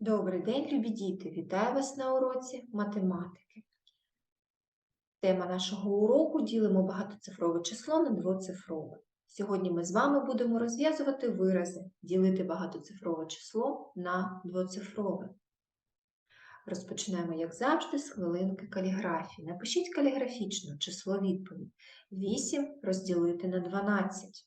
Добрий день, любі діти! Вітаю вас на уроці математики. Тема нашого уроку ділимо багатоцифрове число на двоцифрове. Сьогодні ми з вами будемо розв'язувати вирази, ділити багатоцифрове число на двоцифрове. Розпочнемо, як завжди, з хвилинки каліграфії. Напишіть каліграфічно число відповідь. 8 розділити на 12.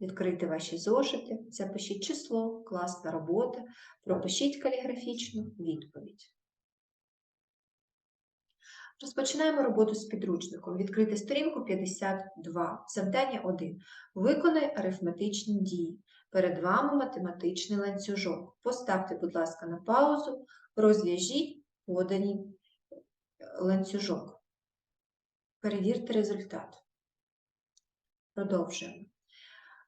Відкрийте ваші зошити, запишіть число, класна робота, пропишіть каліграфічну відповідь. Розпочинаємо роботу з підручником. Відкрийте сторінку 52. Завдання 1. Виконай арифметичні дії. Перед вами математичний ланцюжок. Поставте, будь ласка, на паузу, розв'яжіть подані ланцюжок. Перевірте результат. Продовжуємо.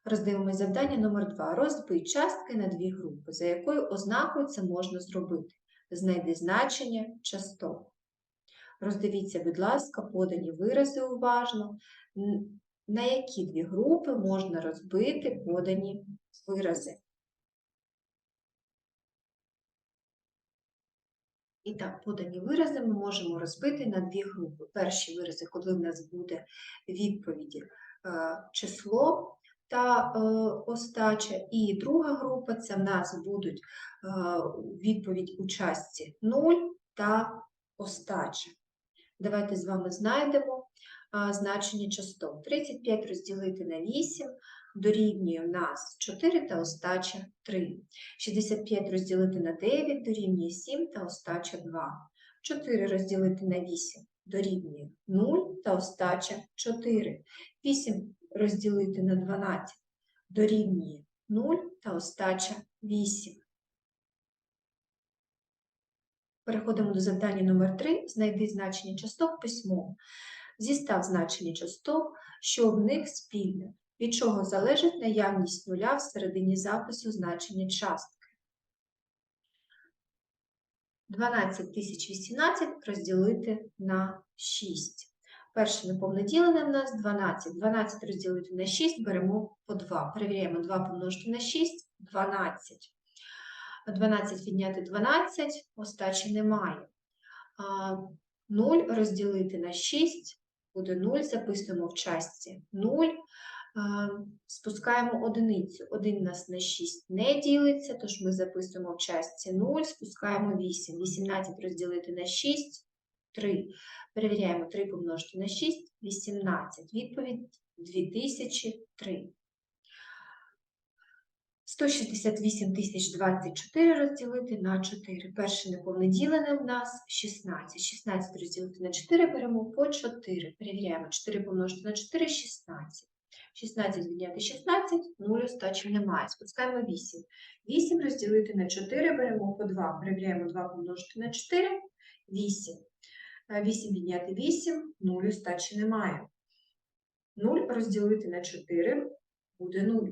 Роздивимось завдання номер 2. Розбий частки на дві групи, за якою ознакою це можна зробити. Знайди значення часток. Роздивіться, будь ласка, подані вирази уважно, на які дві групи можна розбити подані вирази. І так, подані вирази ми можемо розбити на дві групи. Перші вирази, коли в нас буде відповіді е, число, та е, остача. І друга група це в нас будуть е, відповідь у частці 0 та остача. Давайте з вами знайдемо е, значення частот. 35 розділити на 8 дорівнює в нас 4 та остача 3. 65 розділити на 9 дорівнює 7 та остача 2. 4 розділити на 8 дорівнює 0 та остача 4. 8 розділити на 12 дорівнює 0 та остача 8. Переходимо до завдання номер 3 Знайди значення часток письмово. Зістав значення часток, що в них спільне, від чого залежить наявність нуля всередині запису значення частки. 12018 розділити на 6. Перше неповне ділене в нас 12. 12 розділити на 6 беремо по 2. Перевіряємо 2 помножити на 6 12. 12 відняти 12, остачі немає. 0 розділити на 6 буде 0, записуємо в частці 0. Спускаємо одиницю. 1 у нас на 6 не ділиться, тож ми записуємо в частці 0, спускаємо 8. 18 розділити на 6 3. Перевіряємо 3 помножити на 6, 18. Відповідь 2003. 168 024 розділити на 4. Перше неповне ділене в нас 16. 16 розділити на 4 беремо по 4. Перевіряємо 4 помножити на 4 16. 16 відняти 16, 0 остачі немає. Спускаємо 8. 8 розділити на 4 беремо по 2. Перевіряємо 2 помножити на 4, 8. 8 відняти 8, 0 остачі немає. 0 розділити на 4 буде 0.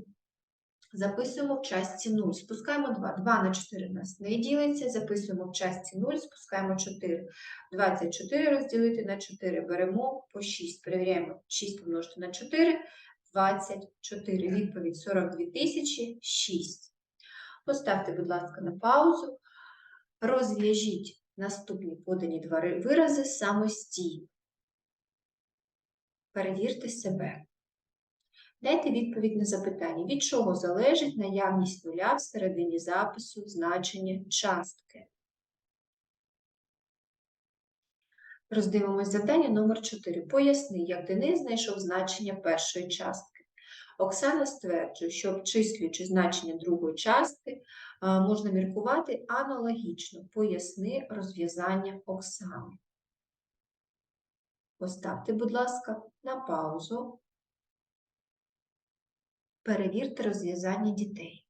Записуємо в частці 0. Спускаємо 2. 2 на 4 у нас не ділиться. Записуємо в частці 0, спускаємо 4. 24 розділити на 4. Беремо по 6. Перевіряємо 6 помножити на 4, 24. Відповідь 42 тисячі 6. Поставте, будь ласка, на паузу. Розв'яжіть Наступні подані два вирази самостійно. Перевірте себе. Дайте відповідь на запитання, від чого залежить наявність нуля всередині запису значення частки. Роздивимось завдання номер 4. Поясни, як Денис знайшов значення першої частки. Оксана стверджує, що обчислюючи значення другої частки, можна міркувати аналогічно. Поясни розв'язання Оксани. Поставте, будь ласка, на паузу. Перевірте розв'язання дітей.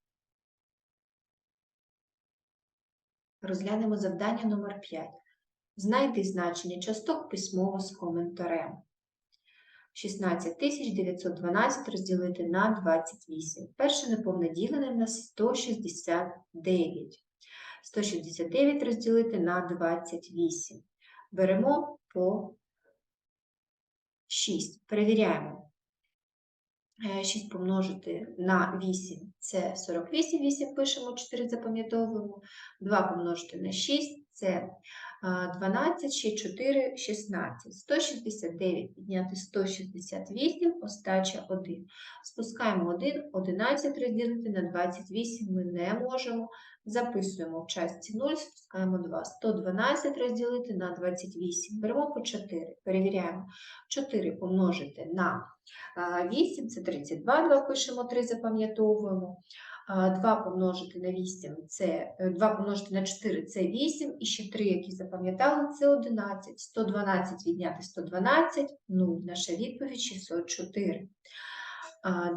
Розглянемо завдання номер 5. Знайди значення часток письмово з коментарем. 16912 розділити на 28. Перше неповне ділене в нас 169. 169 розділити на 28. Беремо по 6. Перевіряємо. 6 помножити на 8 це 48, 8 пишемо, 4 запам'ятовуємо. 2 помножити на 6 це 12, ще 4, 16. 169 підняти 168, остача 1. Спускаємо 1, 11 розділити на 28 ми не можемо. Записуємо в частці 0, спускаємо 2. 112 розділити на 28. Беремо по 4, перевіряємо. 4 помножити на 8 це 32, 2 пишемо, 3 запам'ятовуємо. А, 2 помножити на 8 це е, 2 помножити на 4 це 8, і ще 3, які запам'ятали, це 11. 112 відняти 112, 0. Наша відповідь 604.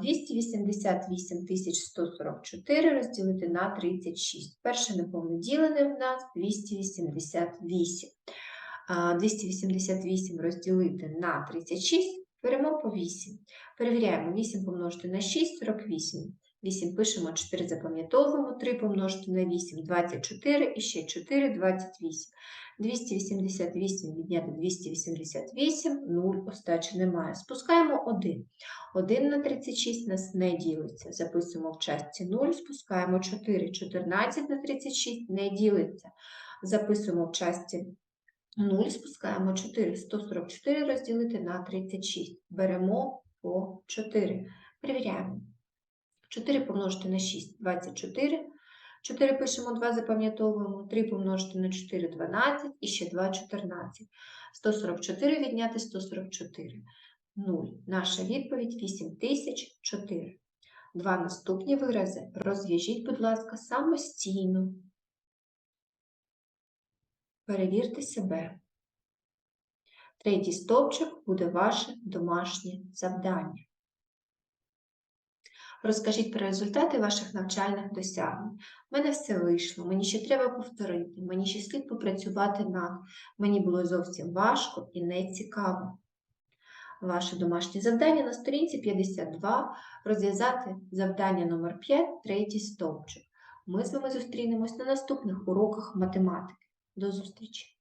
288 144 розділити на 36. Перше неповне ділене в нас 288. 288 розділити на 36, беремо по 8. Перевіряємо 8 помножити на 6, 48. 8 пишемо, 4 запам'ятовуємо, 3 помножити на 8, 24, і ще 4, 28. 288 відняти 288, 0, остачі немає. Спускаємо 1. 1 на 36 нас не ділиться. Записуємо в частці 0, спускаємо 4. 14 на 36 не ділиться. Записуємо в частці 0, спускаємо 4. 144 розділити на 36. Беремо по 4. Перевіряємо. 4 помножити на 6 – 24. 4 пишемо 2, запам'ятовуємо. 3 помножити на 4 – 12. І ще 2 – 14. 144 відняти 144. 0. Наша відповідь 8004. Два наступні вирази розв'яжіть, будь ласка, самостійно. Перевірте себе. Третій стовпчик буде ваше домашнє завдання. Розкажіть про результати ваших навчальних досягнень. У мене все вийшло, мені ще треба повторити, мені ще слід попрацювати над. Мені було зовсім важко і не цікаво. Ваше домашнє завдання на сторінці 52 розв'язати завдання номер 5 третій стовпчик. Ми з вами зустрінемось на наступних уроках математики. До зустрічі!